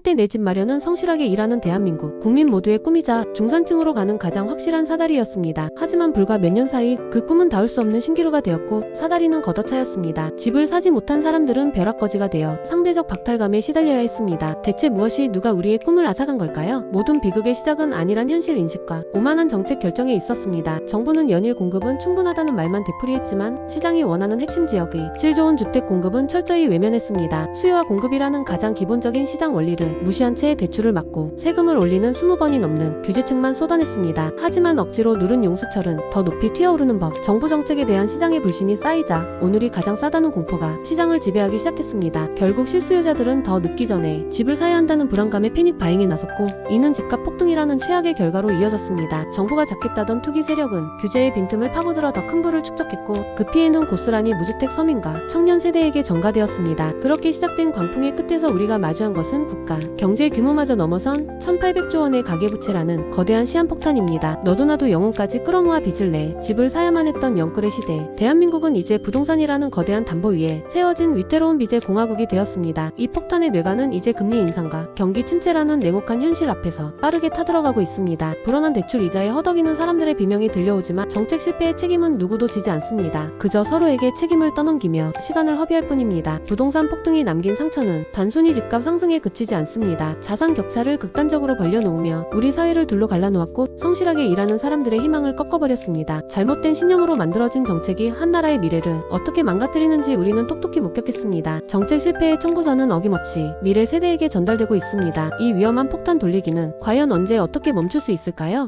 한때 내 집 마련은 성실하게 일하는 대한민국 국민 모두의 꿈이자 중산층으로 가는 가장 확실한 사다리였습니다. 하지만 불과 몇 년 사이 그 꿈은 닿을 수 없는 신기루가 되었고 사다리는 걷어차였습니다. 집을 사지 못한 사람들은 벼락거지가 되어 상대적 박탈감에 시달려야 했습니다. 대체 무엇이 누가 우리의 꿈을 앗아간 걸까요? 모든 비극의 시작은 아니란 현실 인식과 오만한 정책 결정에 있었습니다. 정부는 연일 공급은 충분하다는 말만 되풀이했지만 시장이 원하는 핵심 지역의 질 좋은 주택 공급은 철저히 외면했습니다. 수요와 공급이라는 가장 기본적인 시장 원리를 무시한 채 대출을 막고 세금을 올리는 20번이 넘는 규제책만 쏟아냈습니다. 하지만 억지로 누른 용수철은 더 높이 튀어오르는 법, 정부 정책에 대한 시장의 불신이 쌓이자 오늘이 가장 싸다는 공포가 시장을 지배하기 시작했습니다. 결국 실수요자들은 더 늦기 전에 집을 사야 한다는 불안감에 패닉 바잉에 나섰고 이는 집값 폭등이라는 최악의 결과로 이어졌습니다. 정부가 잡겠다던 투기 세력은 규제의 빈틈을 파고들어 더 큰 부를 축적했고 그 피해는 고스란히 무주택 서민과 청년 세대에게 전가되었습니다. 그렇게 시작된 광풍의 끝에서 우리가 마주한 것은 국가, 경제 규모마저 넘어선 1800조 원의 가계부채라는 거대한 시한폭탄입니다. 너도 나도 영혼까지 끌어모아 빚을 내 집을 사야만 했던 영끌의 시대. 대한민국은 이제 부동산이라는 거대한 담보 위에 세워진 위태로운 빚의 공화국이 되었습니다. 이 폭탄의 뇌관은 이제 금리 인상과 경기 침체라는 냉혹한 현실 앞에서 빠르게 타들어가고 있습니다. 불어난 대출 이자에 허덕이는 사람들의 비명이 들려오지만 정책 실패의 책임은 누구도 지지 않습니다. 그저 서로에게 책임을 떠넘기며 시간을 허비할 뿐입니다. 부동산 폭등이 남긴 상처는 단순히 집값 상승에 그치지 않습니다. 자산 격차를 극단적으로 벌려놓으며 우리 사회를 둘러 갈라놓았고 성실하게 일하는 사람들의 희망을 꺾어버렸습니다. 잘못된 신념으로 만들어진 정책이 한 나라의 미래를 어떻게 망가뜨리는지 우리는 똑똑히 목격했습니다. 정책 실패의 청부서는 어김없이 미래 세대에게 전달되고 있습니다. 이 위험한 폭탄 돌리기는 과연 언제 어떻게 멈출 수 있을까요?